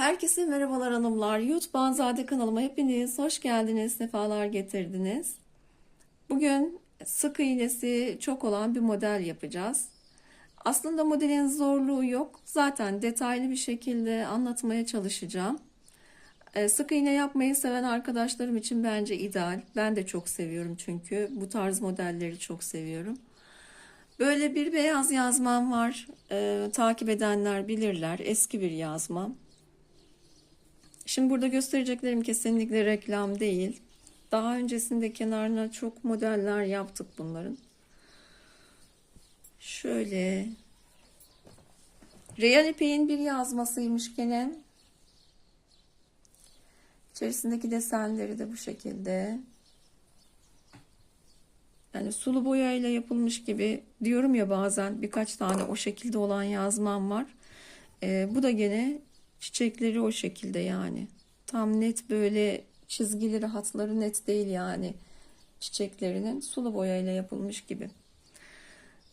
Herkese merhabalar hanımlar. YouTube Banzade kanalıma hepiniz hoş geldiniz, sefalar getirdiniz. Bugün sık iğnesi çok olan bir model yapacağız. Aslında modelin zorluğu yok. Zaten detaylı bir şekilde anlatmaya çalışacağım. Ee, Sık iğne yapmayı seven arkadaşlarım için bence ideal. Ben de çok seviyorum çünkü bu tarz modelleri çok seviyorum. Böyle bir beyaz yazmam var. Ee, takip edenler bilirler. Eski bir yazmam. Şimdi burada göstereceklerim kesinlikle reklam değil. Daha öncesinde kenarına çok modeller yaptık bunların. Şöyle. Real ipeğin bir yazmasıymış gene. İçerisindeki desenleri de bu şekilde. Yani sulu boyayla yapılmış gibi diyorum ya bazen birkaç tane o şekilde olan yazmam var. Ee, bu da gene çiçekleri o şekilde yani. Tam net böyle çizgileri hatları net değil yani çiçeklerinin sulu boyayla yapılmış gibi.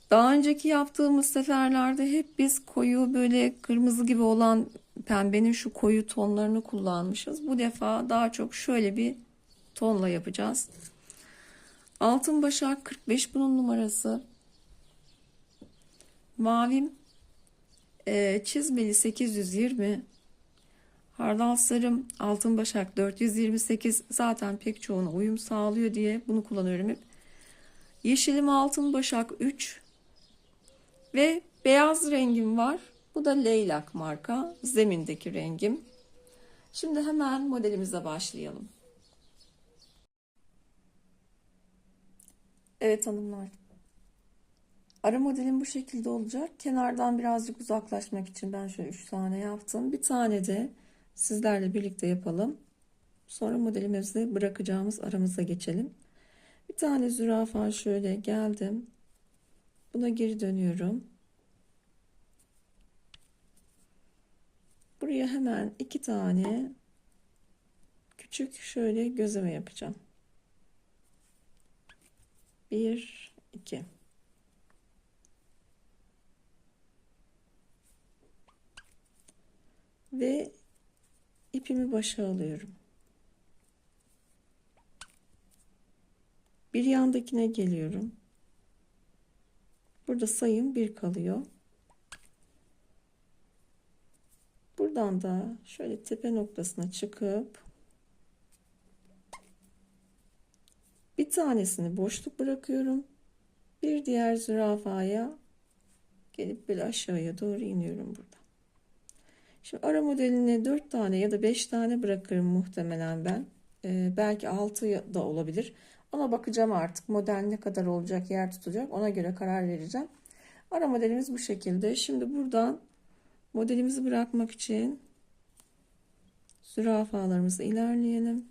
Daha önceki yaptığımız seferlerde hep biz koyu böyle kırmızı gibi olan pembenin şu koyu tonlarını kullanmışız. Bu defa daha çok şöyle bir tonla yapacağız. Altın başak 45 bunun numarası. Mavim e, çizmeli 820. Hardal sarım altın başak 428 zaten pek çoğuna uyum sağlıyor diye bunu kullanıyorum hep. Yeşilim altın başak 3 ve beyaz rengim var. Bu da leylak marka zemindeki rengim. Şimdi hemen modelimize başlayalım. Evet hanımlar. Ara modelim bu şekilde olacak. Kenardan birazcık uzaklaşmak için ben şöyle 3 tane yaptım. Bir tane de sizlerle birlikte yapalım. Sonra modelimizi bırakacağımız aramıza geçelim. Bir tane zürafa şöyle geldim. Buna geri dönüyorum. Buraya hemen iki tane küçük şöyle gözleme yapacağım. Bir, iki. Ve ipimi başa alıyorum. Bir yandakine geliyorum. Burada sayım bir kalıyor. Buradan da şöyle tepe noktasına çıkıp bir tanesini boşluk bırakıyorum. Bir diğer zürafaya gelip böyle aşağıya doğru iniyorum burada. Şimdi ara modeline 4 tane ya da 5 tane bırakırım muhtemelen ben. Ee, belki 6 da olabilir. Ona bakacağım artık. Model ne kadar olacak, yer tutacak. Ona göre karar vereceğim. Ara modelimiz bu şekilde. Şimdi buradan modelimizi bırakmak için zürafalarımızı ilerleyelim.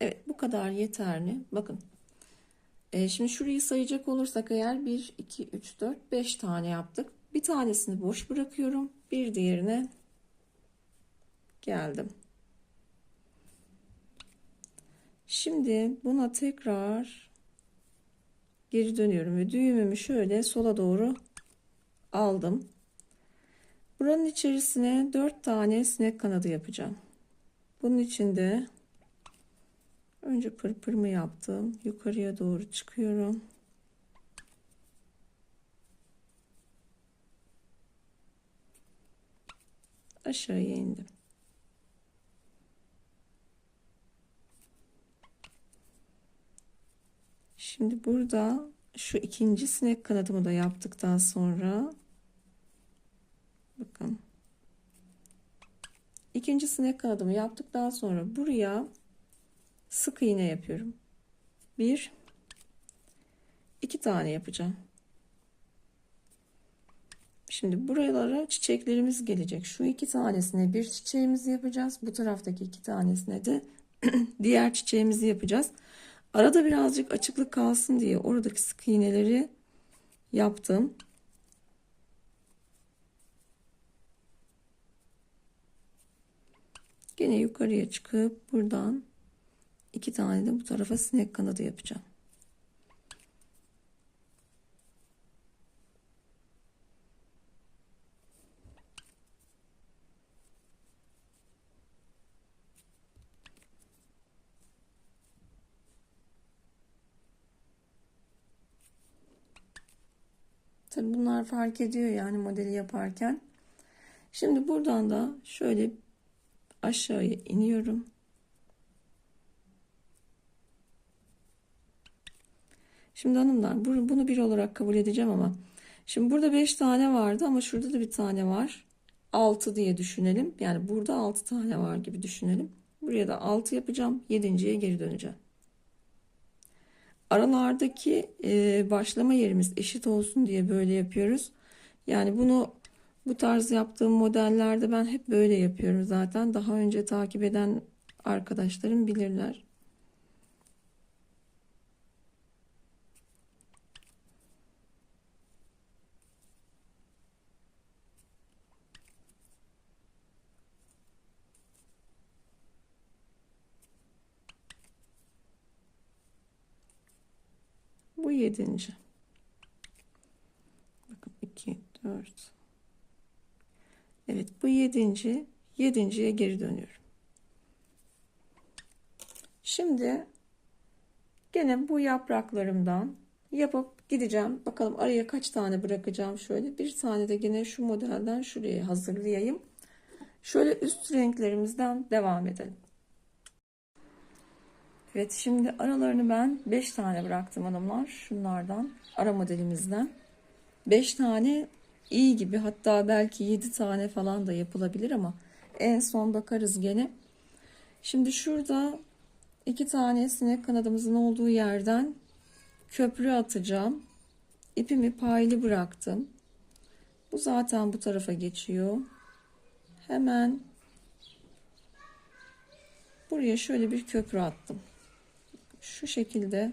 Evet bu kadar yeterli. Bakın. E, şimdi şurayı sayacak olursak eğer 1, 2, 3, 4, 5 tane yaptık. Bir tanesini boş bırakıyorum. Bir diğerine geldim. Şimdi buna tekrar geri dönüyorum ve düğümümü şöyle sola doğru aldım. Buranın içerisine 4 tane sinek kanadı yapacağım. Bunun içinde Önce pırpırımı yaptım. Yukarıya doğru çıkıyorum. Aşağıya indim. Şimdi burada şu ikinci sinek kanadımı da yaptıktan sonra bakın ikinci sinek kanadımı yaptıktan sonra buraya sık iğne yapıyorum. Bir, iki tane yapacağım. Şimdi buralara çiçeklerimiz gelecek. Şu iki tanesine bir çiçeğimizi yapacağız. Bu taraftaki iki tanesine de diğer çiçeğimizi yapacağız. Arada birazcık açıklık kalsın diye oradaki sık iğneleri yaptım. Gene yukarıya çıkıp buradan iki tane de bu tarafa sinek kanadı yapacağım. Tabii bunlar fark ediyor yani modeli yaparken. Şimdi buradan da şöyle aşağıya iniyorum. Şimdi hanımlar bunu bir olarak kabul edeceğim ama şimdi burada 5 tane vardı ama şurada da bir tane var. 6 diye düşünelim. Yani burada 6 tane var gibi düşünelim. Buraya da 6 yapacağım. 7.ye geri döneceğim. Aralardaki e, başlama yerimiz eşit olsun diye böyle yapıyoruz. Yani bunu bu tarz yaptığım modellerde ben hep böyle yapıyorum zaten. Daha önce takip eden arkadaşlarım bilirler. Bu yedinci. Bakın 2, 4. Evet bu yedinci. Yedinciye geri dönüyorum. Şimdi gene bu yapraklarımdan yapıp gideceğim. Bakalım araya kaç tane bırakacağım şöyle. Bir tane de gene şu modelden şuraya hazırlayayım. Şöyle üst renklerimizden devam edelim. Evet şimdi aralarını ben 5 tane bıraktım hanımlar. Şunlardan ara modelimizden. 5 tane iyi gibi hatta belki 7 tane falan da yapılabilir ama en son bakarız gene. Şimdi şurada iki tane sinek kanadımızın olduğu yerden köprü atacağım. İpimi paylı bıraktım. Bu zaten bu tarafa geçiyor. Hemen buraya şöyle bir köprü attım şu şekilde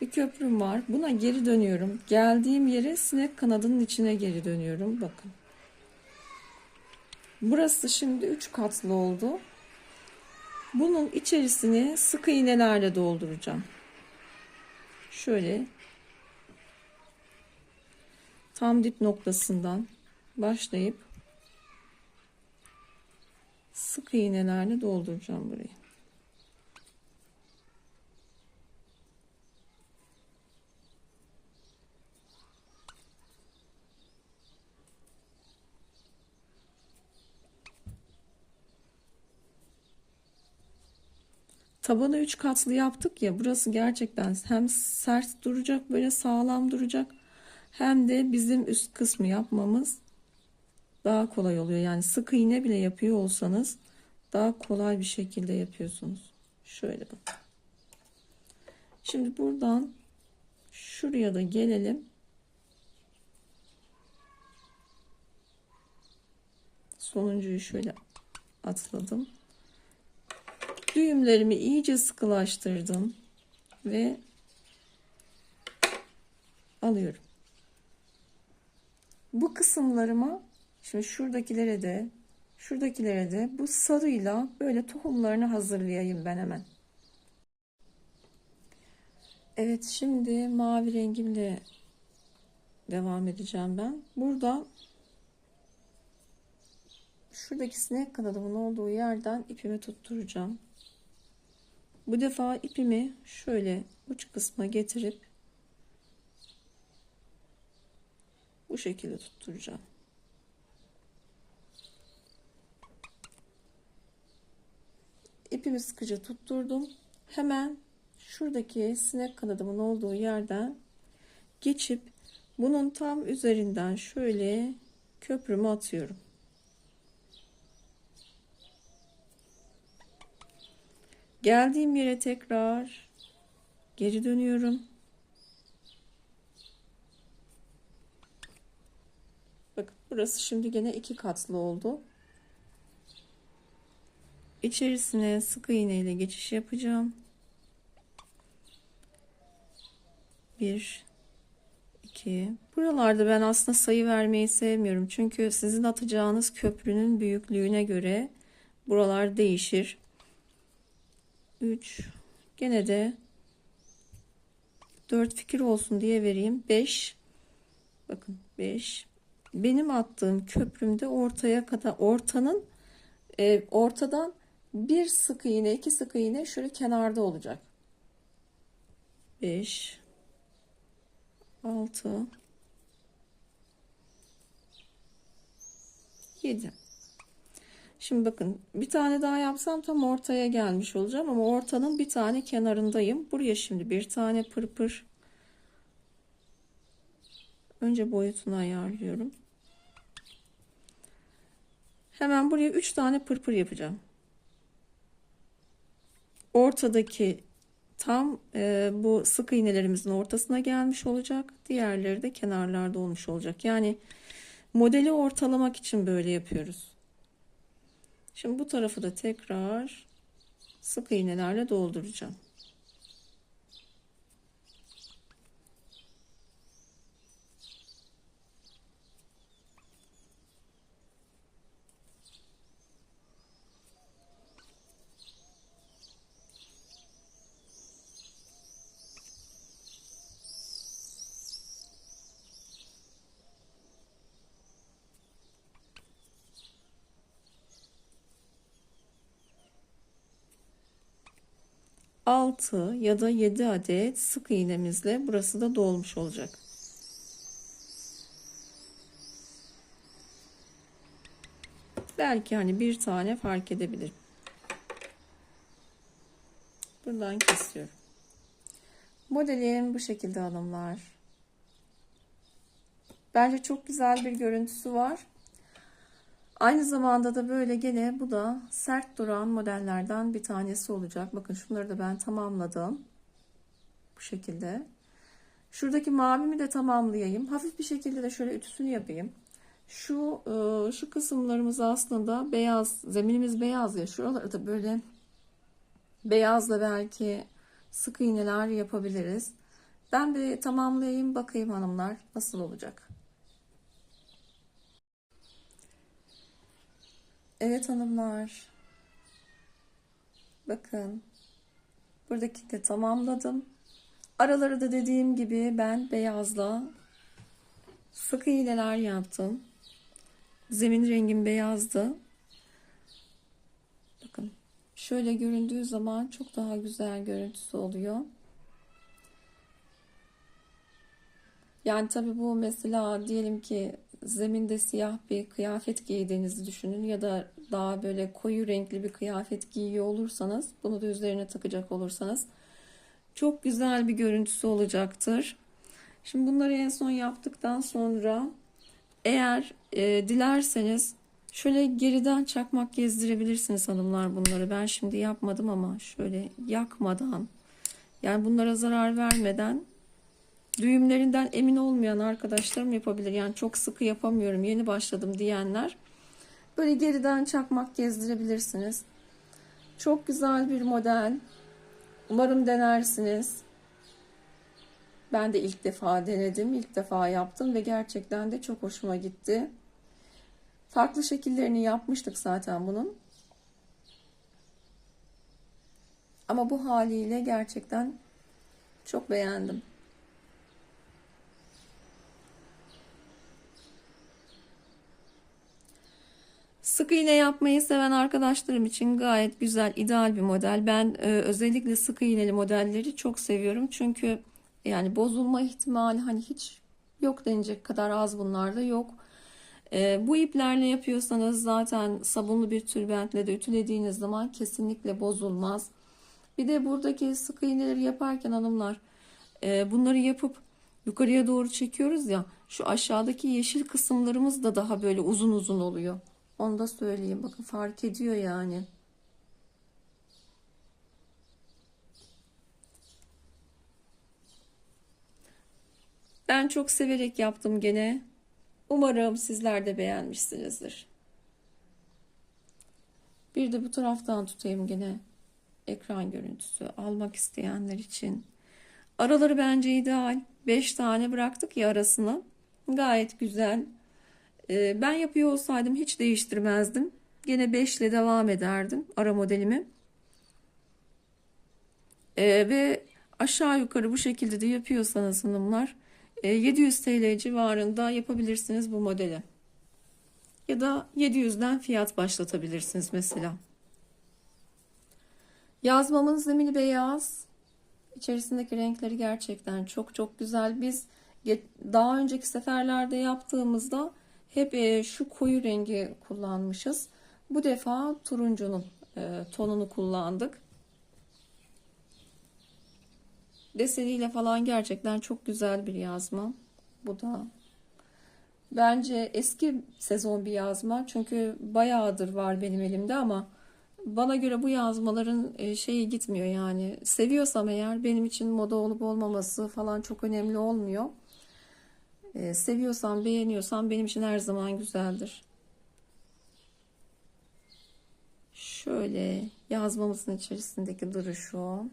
bir köprüm var. Buna geri dönüyorum. Geldiğim yere sinek kanadının içine geri dönüyorum. Bakın. Burası şimdi 3 katlı oldu. Bunun içerisini sık iğnelerle dolduracağım. Şöyle tam dip noktasından başlayıp sık iğnelerle dolduracağım burayı. Tabanı 3 katlı yaptık ya burası gerçekten hem sert duracak böyle sağlam duracak hem de bizim üst kısmı yapmamız daha kolay oluyor. Yani sık iğne bile yapıyor olsanız daha kolay bir şekilde yapıyorsunuz. Şöyle bak. Şimdi buradan şuraya da gelelim. Sonuncuyu şöyle atladım. Düğümlerimi iyice sıkılaştırdım ve alıyorum. Bu kısımlarıma Şimdi şuradakilere de şuradakilere de bu sarıyla böyle tohumlarını hazırlayayım ben hemen. Evet şimdi mavi rengimle devam edeceğim ben. Burada şuradaki sinek kanadımın olduğu yerden ipimi tutturacağım. Bu defa ipimi şöyle uç kısma getirip bu şekilde tutturacağım. İpimi sıkıca tutturdum. Hemen şuradaki sinek kanadımın olduğu yerden geçip bunun tam üzerinden şöyle köprümü atıyorum. Geldiğim yere tekrar geri dönüyorum. Bakın burası şimdi gene iki katlı oldu. İçerisine sık iğne ile geçiş yapacağım. 1 2 Buralarda ben aslında sayı vermeyi sevmiyorum. Çünkü sizin atacağınız köprünün büyüklüğüne göre buralar değişir. 3 Gene de 4 fikir olsun diye vereyim. 5 Bakın 5 Benim attığım köprümde ortaya kadar ortanın e, ortadan bir sık iğne, iki sık iğne şöyle kenarda olacak. 5 6 7 Şimdi bakın bir tane daha yapsam tam ortaya gelmiş olacağım ama ortanın bir tane kenarındayım. Buraya şimdi bir tane pırpır önce boyutunu ayarlıyorum. Hemen buraya 3 tane pırpır yapacağım. Ortadaki tam e, bu sık iğnelerimizin ortasına gelmiş olacak. Diğerleri de kenarlarda olmuş olacak. Yani modeli ortalamak için böyle yapıyoruz. Şimdi bu tarafı da tekrar sık iğnelerle dolduracağım. Altı ya da 7 adet sık iğnemizle burası da dolmuş olacak. Belki hani bir tane fark edebilir. Buradan kesiyorum. Modelim bu şekilde hanımlar. Bence çok güzel bir görüntüsü var. Aynı zamanda da böyle gene bu da sert duran modellerden bir tanesi olacak. Bakın şunları da ben tamamladım. Bu şekilde. Şuradaki mavimi de tamamlayayım. Hafif bir şekilde de şöyle ütüsünü yapayım. Şu e, şu kısımlarımız aslında beyaz, zeminimiz beyaz ya. Şuraları da böyle beyazla belki sık iğneler yapabiliriz. Ben bir tamamlayayım bakayım hanımlar nasıl olacak. Evet hanımlar. Bakın. Buradaki de tamamladım. Araları da dediğim gibi ben beyazla sık iğneler yaptım. Zemin rengim beyazdı. Bakın. Şöyle göründüğü zaman çok daha güzel görüntüsü oluyor. Yani tabii bu mesela diyelim ki zeminde siyah bir kıyafet giydiğinizi düşünün ya da daha böyle koyu renkli bir kıyafet giyiyor olursanız bunu da üzerine takacak olursanız çok güzel bir görüntüsü olacaktır. Şimdi bunları en son yaptıktan sonra eğer e, dilerseniz şöyle geriden çakmak gezdirebilirsiniz hanımlar bunları. Ben şimdi yapmadım ama şöyle yakmadan yani bunlara zarar vermeden düğümlerinden emin olmayan arkadaşlarım yapabilir. Yani çok sıkı yapamıyorum yeni başladım diyenler böyle geriden çakmak gezdirebilirsiniz. Çok güzel bir model. Umarım denersiniz. Ben de ilk defa denedim, ilk defa yaptım ve gerçekten de çok hoşuma gitti. Farklı şekillerini yapmıştık zaten bunun. Ama bu haliyle gerçekten çok beğendim. Sık iğne yapmayı seven arkadaşlarım için gayet güzel, ideal bir model. Ben e, özellikle sık iğneli modelleri çok seviyorum. Çünkü yani bozulma ihtimali hani hiç yok denecek kadar az bunlarda yok. E, bu iplerle yapıyorsanız zaten sabunlu bir tülbentle de ütülediğiniz zaman kesinlikle bozulmaz. Bir de buradaki sık iğneleri yaparken hanımlar e, bunları yapıp yukarıya doğru çekiyoruz ya şu aşağıdaki yeşil kısımlarımız da daha böyle uzun uzun oluyor. Onu da söyleyeyim. Bakın fark ediyor yani. Ben çok severek yaptım gene. Umarım sizler de beğenmişsinizdir. Bir de bu taraftan tutayım gene ekran görüntüsü almak isteyenler için. Araları bence ideal. 5 tane bıraktık ya arasını. Gayet güzel. Ee, ben yapıyor olsaydım hiç değiştirmezdim. Gene 5 ile devam ederdim ara modelimi. Ee, ve aşağı yukarı bu şekilde de yapıyorsanız hanımlar e, 700 TL civarında yapabilirsiniz bu modeli. Ya da 700'den fiyat başlatabilirsiniz mesela. Yazmamın zemini beyaz. İçerisindeki renkleri gerçekten çok çok güzel. Biz daha önceki seferlerde yaptığımızda hep e, şu koyu rengi kullanmışız. Bu defa turuncunun e, tonunu kullandık. Deseniyle falan gerçekten çok güzel bir yazma. Bu da bence eski sezon bir yazma. Çünkü bayağıdır var benim elimde ama bana göre bu yazmaların e, şeyi gitmiyor yani. Seviyorsam eğer benim için moda olup olmaması falan çok önemli olmuyor. E, seviyorsam, beğeniyorsam benim için her zaman güzeldir. Şöyle yazmamızın içerisindeki duruşu.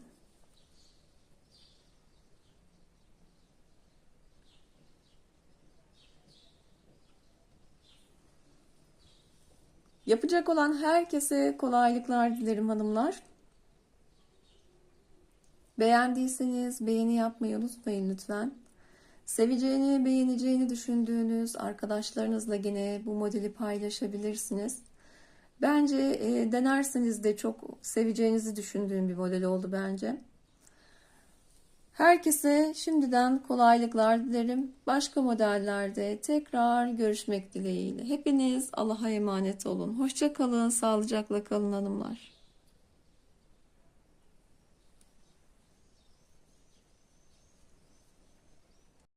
Yapacak olan herkese kolaylıklar dilerim hanımlar. Beğendiyseniz beğeni yapmayı unutmayın lütfen. Seveceğini, beğeneceğini düşündüğünüz arkadaşlarınızla yine bu modeli paylaşabilirsiniz. Bence e, denerseniz de çok seveceğinizi düşündüğüm bir model oldu bence. Herkese şimdiden kolaylıklar dilerim. Başka modellerde tekrar görüşmek dileğiyle. Hepiniz Allah'a emanet olun. Hoşça kalın, sağlıcakla kalın hanımlar.